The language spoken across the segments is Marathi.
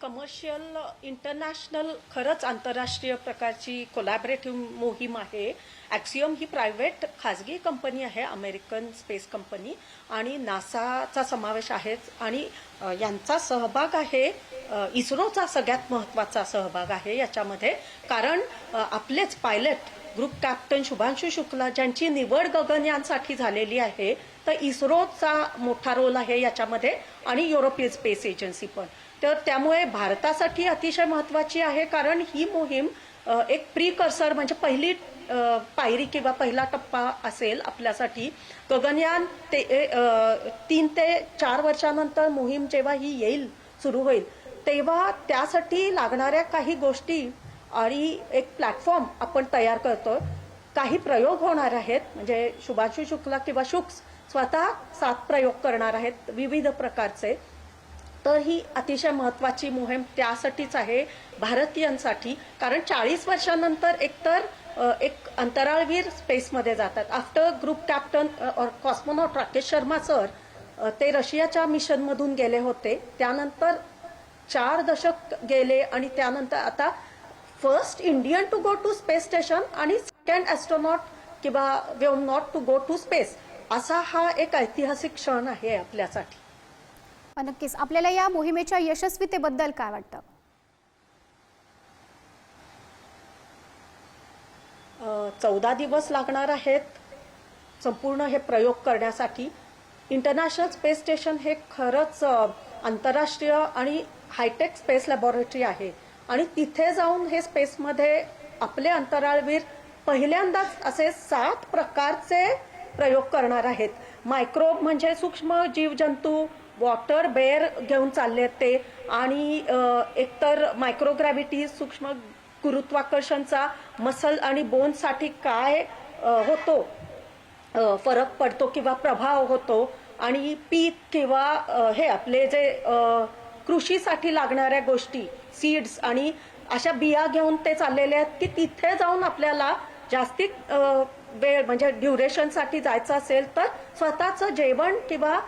कमर्शियल इंटरनॅशनल खरंच आंतरराष्ट्रीय प्रकारची कोलॅबरेटिव्ह मोहीम आहे. ॲक्सियम ही प्रायव्हेट खाजगी कंपनी आहे अमेरिकन स्पेस कंपनी आणि नासाचा समावेश आहेच आणि यांचा सहभाग आहे इस्रोचा सगळ्यात महत्त्वाचा सहभाग आहे याच्यामध्ये. कारण आपलेच pilot group captain Shubhanshu Shukla ज्यांची निवड गगनयानसाठी झालेली आहे तर इस्रोचा मोठा रोल आहे याच्यामध्ये. आणि युरोपियन स्पेस एजन्सी पण. तर त्यामुळे भारतासाठी अतिशय महत्वाची आहे कारण ही मोहीम एक प्रीकर्सर म्हणजे पहिली पायरी किंवा पहिला टप्पा असेल आपल्यासाठी. गगनयान ते तीन ते चार वर्षानंतर मोहीम जेव्हा ही येईल सुरू होईल तेव्हा त्यासाठी लागणाऱ्या काही गोष्टी आणि एक प्लॅटफॉर्म आपण तयार करतोय. काही प्रयोग होणार आहेत म्हणजे शुभाशु शुक्ला किंवा शुक्स स्वतः सात प्रयोग करणार आहेत विविध प्रकारचे. तर ही अतिशय महत्वाची मोहीम त्यासाठीच आहे भारतीयांसाठी कारण चाळीस वर्षानंतर एकतर एक अंतराळवीर स्पेसमध्ये जातात. आफ्टर ग्रुप कॅप्टन और कॉस्मोनॉट राकेश शर्मा सर ते रशियाच्या मिशनमधून गेले होते. त्यानंतर चार दशक गेले आणि त्यानंतर आता first Indian to go to space station आणि सेकंड ॲस्ट्रॉनॉट किंवा वेम not to go to space असा हा एक ऐतिहासिक क्षण आहे आपल्यासाठी. नक्कीच. आपल्याला या मोहिमेच्या यशस्वीतेबद्दल काय वाटतं? चौदा दिवस लागणार आहेत संपूर्ण हे प्रयोग करण्यासाठी. इंटरनॅशनल स्पेस स्टेशन हे खरंच आंतरराष्ट्रीय आणि हायटेक स्पेस लॅबोरेटरी आहे. आणि तिथे जाऊन हे स्पेसमध्ये आपले अंतराळवीर पहिल्यांदाच असे सात प्रकारचे प्रयोग करणार आहेत. मायक्रोब म्हणजे सूक्ष्म जीवजंतू वॉटर बेअर घेऊन चालले आहेत ते. आणि एकतर मायक्रोग्रॅव्हिटी सूक्ष्म गुरुत्वाकर्षणचा मसल आणि बोनसाठी काय होतो? फरक पडतो किंवा प्रभाव होतो? आणि पीक किंवा हे आपले जे कृषीसाठी लागणाऱ्या गोष्टी सीड्स आणि अशा बिया घेऊन ते चाललेले आहेत की तिथे जाऊन आपल्याला जास्तीत वेळ म्हणजे ड्युरेशनसाठी जायचं असेल तर स्वतःचं जेवण किंवा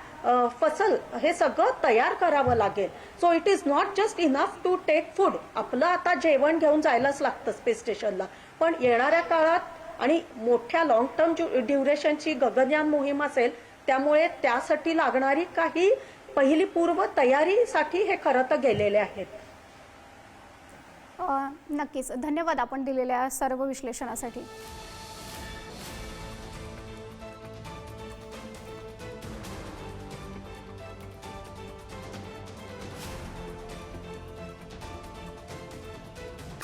फसल हे सगळं तयार करावं लागेल. So it is not just enough to take food आपलं आता जेवण घेऊन जायलाच लागतं स्पेस स्टेशनला पण येणाऱ्या काळात आणि मोठ्या लॉंग टर्म ड्युरेशनची गगनयान मोहीम असेल त्यामुळे त्यासाठी लागणारी काही पहिली पूर्व तयारीसाठी हे खरं तर गेलेले आहेत. नक्कीच. धन्यवाद आपण दिलेल्या सर्व विश्लेषणासाठी.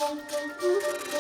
Música